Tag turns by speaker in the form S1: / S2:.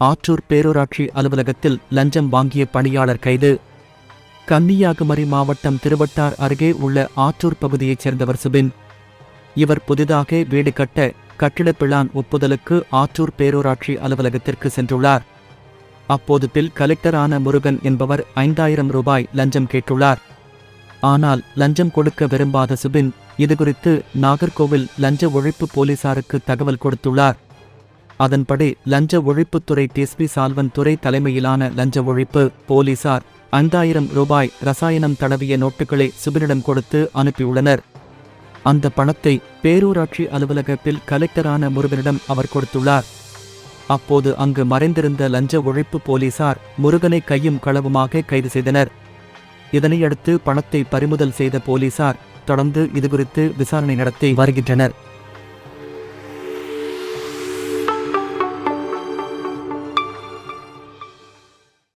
S1: ஆற்றூர் பேரூராட்சி அலுவலகத்தில் லஞ்சம் வாங்கிய பணியாளர் கைது. கன்னியாகுமரி மாவட்டம் திருவட்டார் அருகே உள்ள ஆற்றூர் பகுதியைச் சேர்ந்தவர் சுபின். இவர் புதிதாக வீடு கட்ட கட்டிடப் பிளான் ஒப்புதலுக்கு ஆற்றூர் பேரூராட்சி அலுவலகத்திற்கு சென்றுள்ளார். அப்போது பில் கலெக்டரான முருகன் என்பவர் ஐந்தாயிரம் ரூபாய் லஞ்சம் கேட்டுள்ளார். ஆனால் லஞ்சம் கொடுக்க விரும்பாத சுபின் இதுகுறித்து நாகர்கோவில் லஞ்ச ஒழிப்பு போலீசாருக்கு தகவல் கொடுத்துள்ளார். அதன்படி லஞ்ச ஒழிப்புத்துறை டிஎஸ்பி சால்வன் துறை தலைமையிலான லஞ்ச ஒழிப்பு போலீசார் ஐந்தாயிரம் ரூபாய் ரசாயனம் தடவிய நோட்டுகளை சுபினிடம் கொடுத்து அனுப்பியுள்ளனர். அந்த பணத்தை பேரூராட்சி அலுவலகத்தில் கலெக்டரான முருகனிடம் அவர் கொடுத்துள்ளார். அப்போது அங்கு மறைந்திருந்த லஞ்ச ஒழிப்பு போலீசார் முருகனை கையும் களவுமாக கைது செய்தனர். இதனையடுத்து பணத்தை பறிமுதல் செய்த போலீசார் தொடர்ந்து இதுகுறித்து விசாரணை நடத்தி வருகின்றனர்.